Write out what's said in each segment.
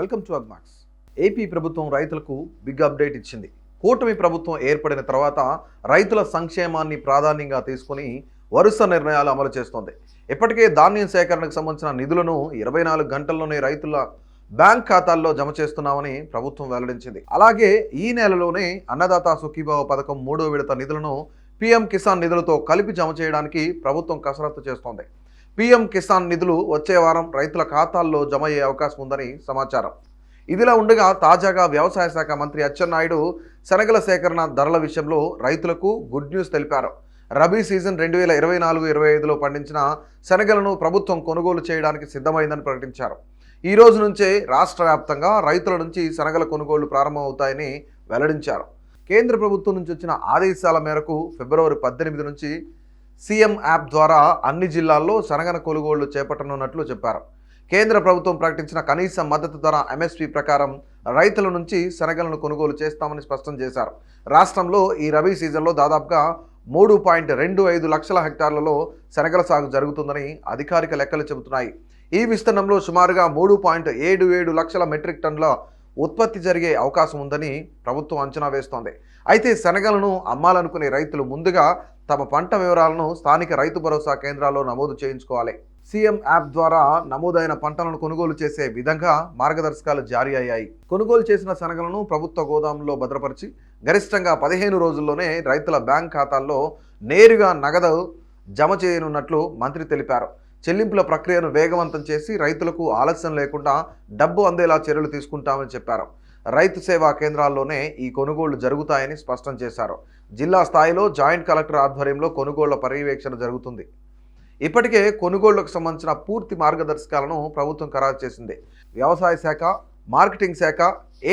Welcome to Agmax. AP ప్రభుత్వం రైతులకు big update ఇచ్చింది. కూటమి ప్రభుత్వం ఏర్పడిన తర్వాత రైతుల సంక్షేమాన్ని ప్రాధాన్యంగా తీసుకుని వరుస నిర్ణయాలు అమలు చేస్తోంది. ఇప్పటికే ధాన్యం సేకరణకు సంబంధించిన నిధులను ఇరవై నాలుగు గంటల్లోనే రైతుల బ్యాంక్ ఖాతాల్లో జమ చేస్తున్నామని ప్రభుత్వం వెల్లడించింది. అలాగే ఈ నెలలోనే అన్నదాత సుఖీభావ పథకం మూడో విడత నిధులను పీఎం కిసాన్ నిధులతో కలిపి జమ చేయడానికి ప్రభుత్వం కసరత్తు చేస్తోంది. పీఎం కిసాన్ నిధులు వచ్చే వారం రైతుల ఖాతాల్లో జమ అయ్యే అవకాశం ఉందని సమాచారం. ఇదిలా ఉండగా తాజాగా వ్యవసాయ శాఖ మంత్రి అచ్చెన్నాయుడు శనగల సేకరణ ధరల విషయంలో రైతులకు గుడ్ న్యూస్ తెలిపారు. రబీ సీజన్ రెండు వేల ఇరవై నాలుగు ఇరవై ఐదులో పండించిన శనగలను ప్రభుత్వం కొనుగోలు చేయడానికి సిద్ధమైందని ప్రకటించారు. ఈ రోజు నుంచే రాష్ట్ర వ్యాప్తంగా రైతుల నుంచి శనగల కొనుగోళ్ళు ప్రారంభమవుతాయని వెల్లడించారు. కేంద్ర ప్రభుత్వం నుంచి వచ్చిన ఆదేశాల మేరకు ఫిబ్రవరి పద్దెనిమిది నుంచి సీఎం యాప్ ద్వారా అన్ని జిల్లాల్లో శనగన కొనుగోళ్ళు చేపట్టనున్నట్లు చెప్పారు. కేంద్ర ప్రభుత్వం ప్రకటించిన కనీస మద్దతు ధర ఎంఎస్పి ప్రకారం రైతుల నుంచి శనగలను కొనుగోలు చేస్తామని స్పష్టం చేశారు. రాష్ట్రంలో ఈ రబీ సీజన్లో దాదాపుగా మూడు పాయింట్ రెండు ఐదు లక్షల హెక్టార్లలో శనగల సాగు జరుగుతుందని అధికారిక లెక్కలు చెబుతున్నాయి. ఈ విస్తీర్ణంలో సుమారుగా మూడు పాయింట్ ఏడు ఏడు లక్షల మెట్రిక్ టన్నుల ఉత్పత్తి జరిగే అవకాశం ఉందని ప్రభుత్వం అంచనా వేస్తోంది. అయితే శనగలను అమ్మాలనుకునే రైతులు ముందుగా తమ పంట వివరాలను స్థానిక రైతు భరోసా కేంద్రాల్లో నమోదు చేయించుకోవాలి. సీఎం యాప్ ద్వారా నమోదైన పంటలను కొనుగోలు చేసే విధంగా మార్గదర్శకాలు జారీ అయ్యాయి. కొనుగోలు చేసిన శనగలను ప్రభుత్వ గోదాముల్లో భద్రపరిచి గరిష్టంగా పదిహేను రోజుల్లోనే రైతుల బ్యాంక్ ఖాతాల్లో నేరుగా నగదు జమ చేయనున్నట్లు మంత్రి తెలిపారు. చెల్లింపుల ప్రక్రియను వేగవంతం చేసి రైతులకు ఆలస్యం లేకుండా డబ్బు అందేలా చర్యలు తీసుకుంటామని చెప్పారు. రైతు సేవా కేంద్రాల్లోనే ఈ కొనుగోళ్ళు జరుగుతాయని స్పష్టం చేశారు. జిల్లా స్థాయిలో జాయింట్ కలెక్టర్ ఆధ్వర్యంలో కొనుగోళ్ళ పర్యవేక్షణ జరుగుతుంది. ఇప్పటికే కొనుగోళ్ళకు సంబంధించిన పూర్తి మార్గదర్శకాలను ప్రభుత్వం ఖరారు చేసింది. వ్యవసాయ శాఖ మార్కెటింగ్ శాఖ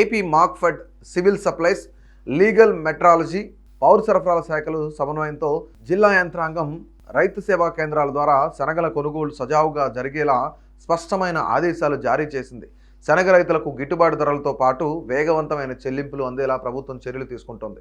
AP Markfed civil supplies legal metrology పౌర సరఫరాల శాఖలు సమన్వయంతో జిల్లా యంత్రాంగం రైతు సేవా కేంద్రాల ద్వారా శనగల కొనుగోలు సజావుగా జరిగేలా స్పష్టమైన ఆదేశాలు జారీ చేసింది. శనగ రైతులకు గిట్టుబాటు ధరలతో పాటు వేగవంతమైన చెల్లింపులు అందేలా ప్రభుత్వం చర్యలు తీసుకుంటోంది.